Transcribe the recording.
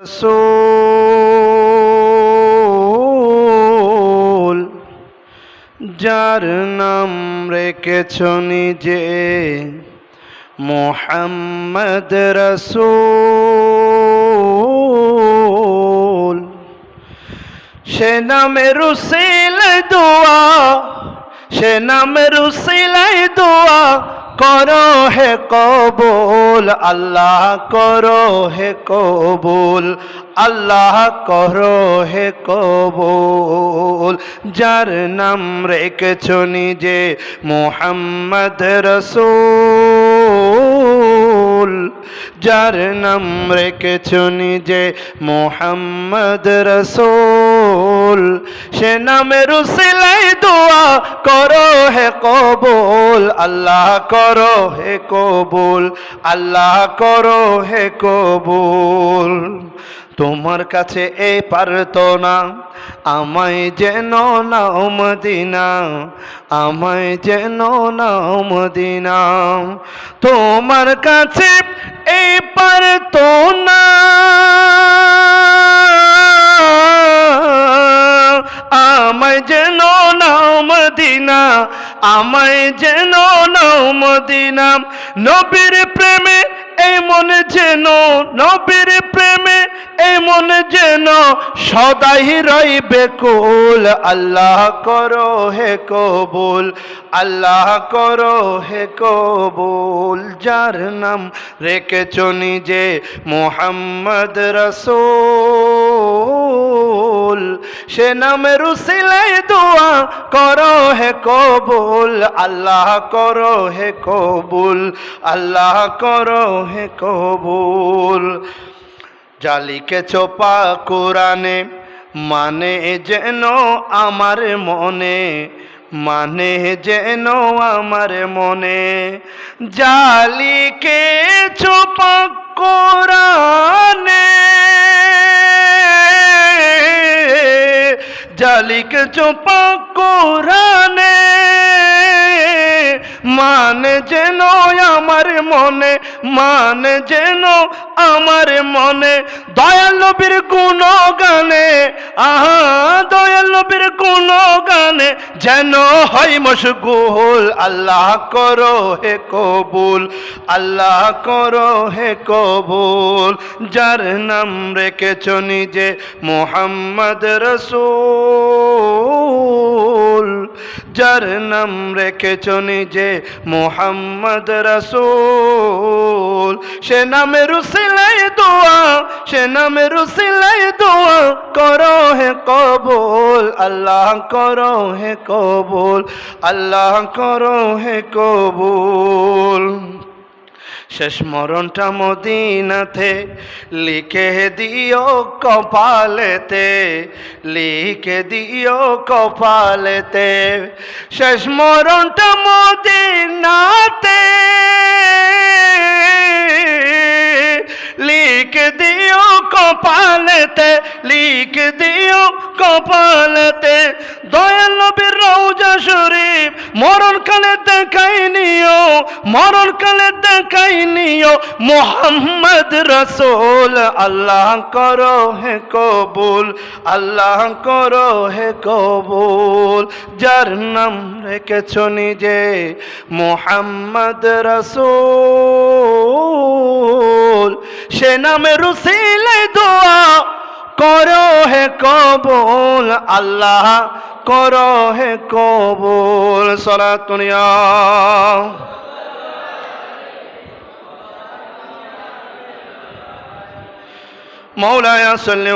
রসুল, যার নাম রেখেছ নিজে, মোহাম্মদ রসুল। সে নামে রুসিল দোয়া, সে নামে রুসিলাই দোয়া করো হে কবুল, আল্লাহ করো হে কবুল, আল্লাহ করো হে কবুল। যার নাম রেখেছ নিজে মোহাম্মদ রসুল, যার নাম রেখেছ নিজে মোহাম্মদ রসুল। সে নামে রুসিলাই দোয়া করো হে কবুল। আল্লাহ করো হে কবুল। আল্লাহ করো হে কবুল। তোমার কাছে এ পারতো না আমায় যেন নাও মদিনা, আমায় যেন নাও মদিনা। তোমার কাছে এ পারত না মদিনা, আমায় যেন নাও মদিনা। নবীর প্রেমে এমন যেন, নবীর প্রেমে এমন যেন, সদাই রইবে কুল, আল্লাহ করো হে কবুল, আল্লাহ করো হে কবুল। যার নাম রেখেছ নিজে মোহাম্মদ রসুল। সে নামে রুসিলাই দোয়া করো হে কবুল। আল্লাহ করো হে কবুল। আল্লাহ করো হে কবুল। জালিকে চোপা কোরআনে মানে যেন আমার মনে মানে যেন আমার মনে। জালিকে চোপা কোরআনে জালিক চোপা কোরানে মানে যেন আমার মনে মানে যেন আমার মনে, দয়াল নবীর কোন গানে আহা নবীর কোন গানে যেন হয় মশগুল। আল্লাহ করো হে কবুল, আল্লাহ করো হে কবুল। যার নাম রেখেছ নিজে মোহাম্মদ রসুল। যার নাম রেখেছ নিজে মোহাম্মদ রসুল। সে নামে রুসিলাই দোয়া, সে নামে রুসিলাই দোয়া, করো হে কবুল, আল্লাহ করো হে কবুল, আল্লাহ করো হে কবুল। শেষ মরণটা মদিনাতে লিখে দিও কপালেতে, লিখে দিও কপালেতে। শেষ মরণটা মদিনাতে লিখ দিও কপালতে লিখ দিও কপালতে দয়াল নবীর রওজা শরীফ মরণ কালে দেখাই নিও, মরণ কালে দেখাই নিও। মোহাম্মদ রসুল, আল্লাহ করো হে কবুল, আল্লাহ করো হে কবুল। যার নাম রেখেছ নিজে, মোহাম্মদ রসুল। সে নামে রুসিলে দোয়া কবুল আল্লাহ করো হে কবুল সলাতুনিয়া مولاي صل